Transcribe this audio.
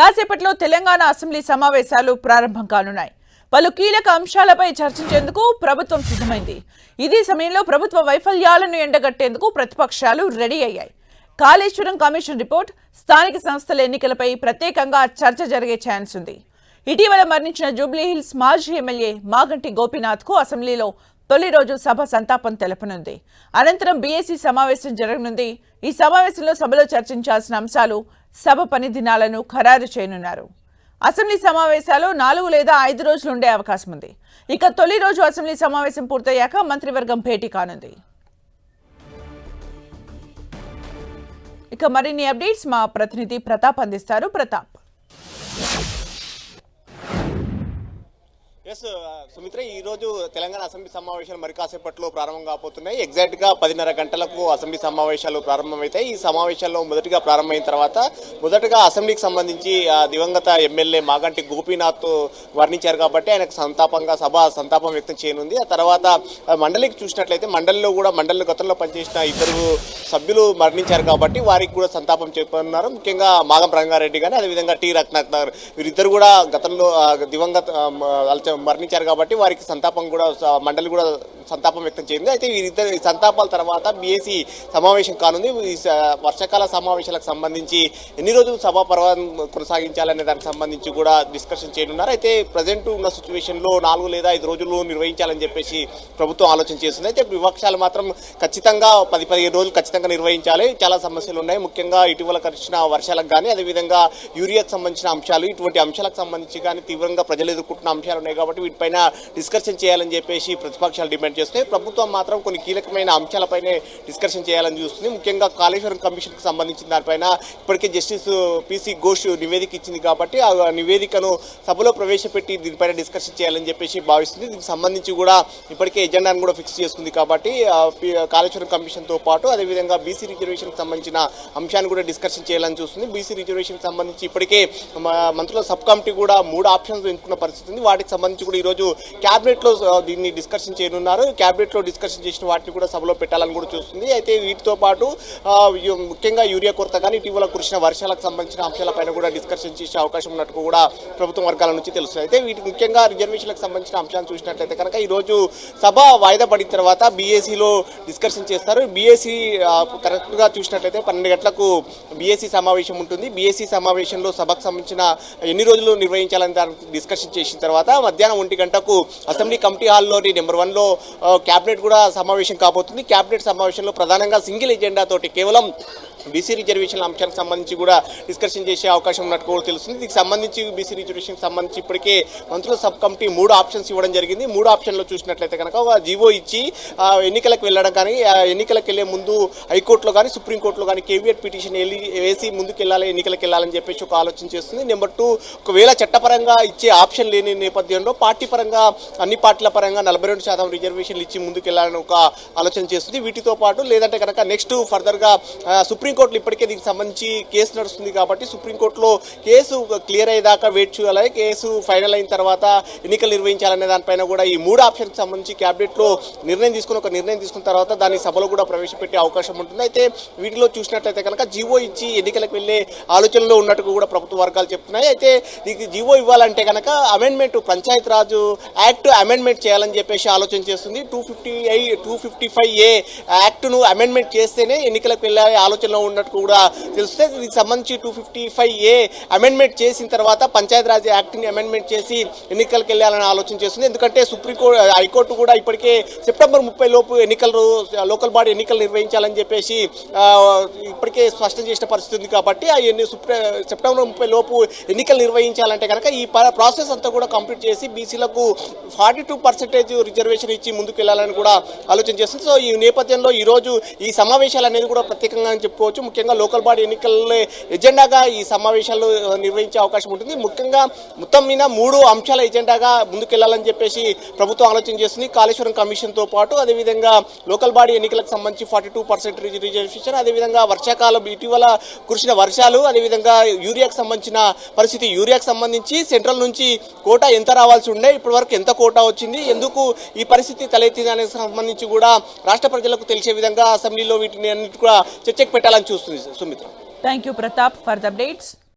కాసేపట్లో తెలంగాణ అసెంబ్లీ సమావేశాలు ప్రారంభం కానున్నాయి. పలు కీలక అంశాలపై చర్చించేందుకు ప్రభుత్వం సిద్ధమైంది. ఇదే సమయంలో ప్రభుత్వ వైఫల్యాలను ఎండగట్టేందుకు ప్రతిపక్షాలు రెడీ అయ్యాయి. కాళేశ్వరం కమిషన్ రిపోర్ట్ స్థానిక సంస్థల ఎన్నికలపై ప్రత్యేకంగా చర్చ జరిగే ఛాన్స్ ఉంది. ఇటీవల మరణించిన జూబ్లీహిల్స్ మాజీ ఎమ్మెల్యే మాగంటి గోపీనాథ్కు అసెంబ్లీలో తొలి రోజు సభ సంతాపం తెలపనుంది. అనంతరం బీఏసీ సమావేశం జరగనుంది. ఈ సమావేశంలో సభలో చర్చించాల్సిన అంశాలు సభ పని దినాలను ఖరారు చేయనున్నారు. అసెంబ్లీ సమావేశాలు నాలుగు లేదా ఐదు రోజులు ఉండే అవకాశం ఉంది ఇక తొలి రోజు అసెంబ్లీ సమావేశం పూర్తయ్యాక మంత్రివర్గం భేటీ కానుంది. ఇక మరిన్ని అప్డేట్స్ మా ప్రతినిధి ప్రతాప్ అందిస్తారు. ప్రతాప్. ఎస్ సుమిత్ర ఈ రోజు తెలంగాణ అసెంబ్లీ సమావేశాలు మరి కాసేపట్లో ప్రారంభం కాబోతున్నాయి. ఎగ్జాక్ట్గా పదిన్నర గంటలకు అసెంబ్లీ సమావేశాలు ప్రారంభమవుతాయి ఈ సమావేశాల్లో మొదటిగా ప్రారంభమైన తర్వాత మొదటగా అసెంబ్లీకి సంబంధించి ఆ, దివంగత ఎమ్మెల్యే మాగంటి గోపీనాథ్ వర్ణించారు కాబట్టి ఆయనకు సంతాపంగా సభ సంతాపం వ్యక్తం చేయనుంది. ఆ తర్వాత మండలికి చూసినట్లయితే మండలిలో కూడా మండలి గతంలో పనిచేసిన ఇద్దరు సభ్యులు మరణించారు కాబట్టి వారికి కూడా సంతాపం చెప్పనున్నారు ముఖ్యంగా మాగం రంగారెడ్డి కానీ అదేవిధంగా టి రత్నాకర్ వీరిద్దరు కూడా గతంలో దివంగత మరణించారు కాబట్టి వారికి సంతాపం కూడా మండలి కూడా సంతాపం వ్యక్తం చేసింది. అయితే వీరిద్దరు సంతాపాల తర్వాత బీఏసీ సమావేశం కానుంది. ఈ వర్షాకాల సమావేశాలకు సంబంధించి ఎన్ని రోజులు సభా పర్వం కొనసాగించాలనే దానికి సంబంధించి కూడా డిస్కషన్ చేయనున్నారు. అయితే ప్రజెంట్ ఉన్న సిచ్యువేషన్లో నాలుగు లేదా ఐదు రోజులు నిర్వహించాలని చెప్పేసి ప్రభుత్వం ఆలోచన చేస్తుంది. అయితే విపక్షాలు మాత్రం ఖచ్చితంగా పది పదిహేను రోజులు ఖచ్చితంగా నిర్వహించాలి. చాలా సమస్యలు ఉన్నాయి. ముఖ్యంగా ఇటీవల కరిచిన వర్షాలకు కానీ అదేవిధంగా యూరియాకు సంబంధించిన అంశాలు ఇటువంటి అంశాలకు సంబంధించి కానీ తీవ్రంగా ప్రజలు ఎదుర్కొంటున్న అంశాలు ఉన్నాయి కాబట్టి వీటిపైన డిస్కషన్ చేయాలని చెప్పేసి ప్రతిపక్షాలు డిమాండ్ చేస్తున్నాయి. ప్రభుత్వం మాత్రం కొన్ని కీలకమైన అంశాలపైనే డిస్కషన్ చేయాలని చూస్తుంది. ముఖ్యంగా కాళేశ్వరం కమిషన్కి సంబంధించిన దానిపైన ఇప్పటికే జస్టిస్ పిసి ఘోష్ నివేదిక ఇచ్చింది కాబట్టి ఆ నివేదికను సభలో ప్రవేశపెట్టి దీనిపైన డిస్కషన్ చేయాలని చెప్పేసి భావిస్తుంది. దీనికి సంబంధించి కూడా ఇప్పటికే ఎజెండాను కూడా ఫిక్స్ చేసుకుంది కాబట్టి కాళేశ్వరం కమిషన్తో పాటు అదేవిధంగా బీసీ రిజర్వేషన్కి సంబంధించిన అంశాన్ని కూడా డిస్కషన్ చేయాలని చూస్తుంది. బీసీ రిజర్వేషన్కి సంబంధించి ఇప్పటికే మ- మంత్రుల సబ్ కమిటీ కూడా మూడు ఆప్షన్స్ ఎంచుకున్న పరిస్థితి ఉంది. వాటికి సంబంధించి కూడా ఈరోజు క్యాబినెట్లో దీన్ని డిస్కషన్ చేయనున్నారు. క్యాబినెట్లో డిస్కషన్ చేసిన వాటిని కూడా సభలో పెట్టాలని కూడా చూస్తుంది. అయితే వీటితో పాటు ముఖ్యంగా యూరియా కొరత కానీ ఇటీవల కురిసిన వర్షాలకు సంబంధించిన అంశాలపైన కూడా డిస్కషన్ చేసే అవకాశం ఉన్నట్టు కూడా ప్రభుత్వం వర్గాల నుంచి తెలుస్తుంది. అయితే వీటికి ముఖ్యంగా రిజర్వేషన్లకు సంబంధించిన అంశాలను చూసినట్లయితే కనుక ఈరోజు సభ వాయిదా పడిన తర్వాత బీఏసీలో డిస్కషన్ చేస్తారు. బీఏసీ కరెక్ట్గా చూసినట్లయితే పన్నెండు గంటలకు బీఏసీ సమావేశం ఉంటుంది. బీఏసీ సమావేశంలో సభకు సంబంధించిన ఎన్ని రోజులు నిర్వహించాలని దానికి డిస్కషన్ చేసిన తర్వాత మధ్యాహ్నం ఒంటి గంటకు అసెంబ్లీ కమిటీ హాల్లోని నెంబర్ వన్లో క్యాబినెట్ కూడా సమావేశం కాబోతుంది. క్యాబినెట్ సమావేశంలో ప్రధానంగా సింగిల్ ఎజెండా తోటి కేవలం బీసీ రిజర్వేషన్ అంశానికి సంబంధించి కూడా డిస్కషన్ చేసే అవకాశం ఉన్నట్టు కూడా తెలుస్తుంది. దీనికి సంబంధించి బీసీ రిజర్వేషన్ సంబంధించి ఇప్పటికే మంత్రుల సబ్ కమిటీ మూడు ఆప్షన్స్ ఇవ్వడం జరిగింది. మూడు ఆప్షన్లో చూసినట్లయితే కనుక ఒక జీవో ఇచ్చి ఎన్నికలకు వెళ్ళడం కానీ ఎన్నికలకు వెళ్ళే ముందు హైకోర్టులో కానీ సుప్రీంకోర్టులో కానీ కేవీఎట్ పిటిషన్ వెళ్ళి వేసి ముందుకు వెళ్ళాలి ఎన్నికలకు వెళ్ళాలని చెప్పేసి ఒక ఆలోచన చేస్తుంది. నెంబర్ టూ ఒకవేళ చట్టపరంగా ఇచ్చే ఆప్షన్ లేని నేపథ్యంలో పార్టీ పరంగా అన్ని పార్టీల పరంగా నలభై రెండు శాతం రిజర్వేషన్లు ఇచ్చి ముందుకు వెళ్ళాలని ఒక ఆలోచన చేస్తుంది. వీటితో పాటు లేదంటే కనుక నెక్స్ట్ ఫర్దర్గా సుప్రీం సుప్రీంకోర్టులో ఇప్పటికే దీనికి సంబంధించి కేసు నడుస్తుంది కాబట్టి సుప్రీంకోర్టులో కేసు క్లియర్ అయ్యేదాకా వెయిట్ చేయాలి. కేసు ఫైనల్ అయిన తర్వాత ఎన్నికలు నిర్వహించాలనే దానిపైన కూడా ఈ మూడు ఆప్షన్కి సంబంధించి క్యాబినెట్లో నిర్ణయం తీసుకుని ఒక నిర్ణయం తీసుకున్న తర్వాత దాన్ని సభలో కూడా ప్రవేశపెట్టే అవకాశం ఉంటుంది. అయితే వీటిలో చూసినట్లయితే కనుక జీవో ఇచ్చి ఎన్నికలకు వెళ్ళే ఆలోచనలో ఉన్నట్టు కూడా ప్రభుత్వ వర్గాలు చెప్తున్నాయి. అయితే దీనికి జీవో ఇవ్వాలంటే కనుక amendment Panchayat Raj act amendment చేయాలని చెప్పేసి ఆలోచన చేస్తుంది. Two fifty I two fifty five A యాక్ట్ను amendment చేస్తేనే ఎన్నికలకు వెళ్ళే ఆలోచనలో ఉన్నట్టు కూడా తెలిస్తే దీనికి సంబంధించి two fifty five A amendment చేసిన తర్వాత పంచాయతీరాజ్ యాక్ట్ని అమెండ్మెంట్ చేసి ఎన్నికలకు వెళ్ళాలని ఆలోచన చేస్తుంది. ఎందుకంటే సుప్రీంకోర్టు హైకోర్టు కూడా ఇప్పటికే సెప్టెంబర్ ముప్పై లోపు ఎన్నికలు లోకల్ బాడీ ఎన్నికలు నిర్వహించాలని చెప్పేసి ఇప్పటికే స్పష్టం చేసిన పరిస్థితి ఉంది కాబట్టి ఆ ఎన్ని సెప్టెంబర్ ముప్పై లోపు ఎన్నికలు నిర్వహించాలంటే కనుక ఈ ప్రాసెస్ అంతా కూడా కంప్లీట్ చేసి బీసీలకు ఫార్టీ టూ పర్సెంటేజ్ రిజర్వేషన్ ఇచ్చి ముందుకు వెళ్ళాలని కూడా ఆలోచన చేస్తుంది. సో ఈ నేపథ్యంలో ఈ రోజు ఈ సమావేశాలు అనేది కూడా ప్రత్యేకంగా చెప్పుకోవచ్చు. ముఖ్యంగా లోకల్ బాడీ ఎన్నికల ఎజెండాగా ఈ సమావేశాలు నిర్వహించే అవకాశం ఉంటుంది. ముఖ్యంగా మొత్తం మీద మూడు అంశాల ఎజెండాగా ముందుకెళ్ళాలని చెప్పేసి ప్రభుత్వం ఆలోచన చేస్తుంది. కాళేశ్వరం కమిషన్తో పాటు అదేవిధంగా లోకల్ బాడీ ఎన్నికలకు సంబంధించి ఫార్టీ టూ పర్సెంట్ రిజర్వేషన్ అదేవిధంగా వర్షాకాలం ఇటీవల కురిసిన వర్షాలు అదేవిధంగా యూరియాకు సంబంధించిన పరిస్థితి. యూరియాకు సంబంధించి సెంట్రల్ నుంచి కోటా ఎంత రావాల్సి ఉండే ఇప్పటి వరకు ఎంత కోటా వచ్చింది ఎందుకు ఈ పరిస్థితి తలెత్తింది సంబంధించి కూడా రాష్ట్ర ప్రజలకు తెలిసే విధంగా అసెంబ్లీలో వీటిని అన్నిటి కూడా చర్చకు పెట్టాలని చూస్తుంది Sumitra. Thank you Pratap for the updates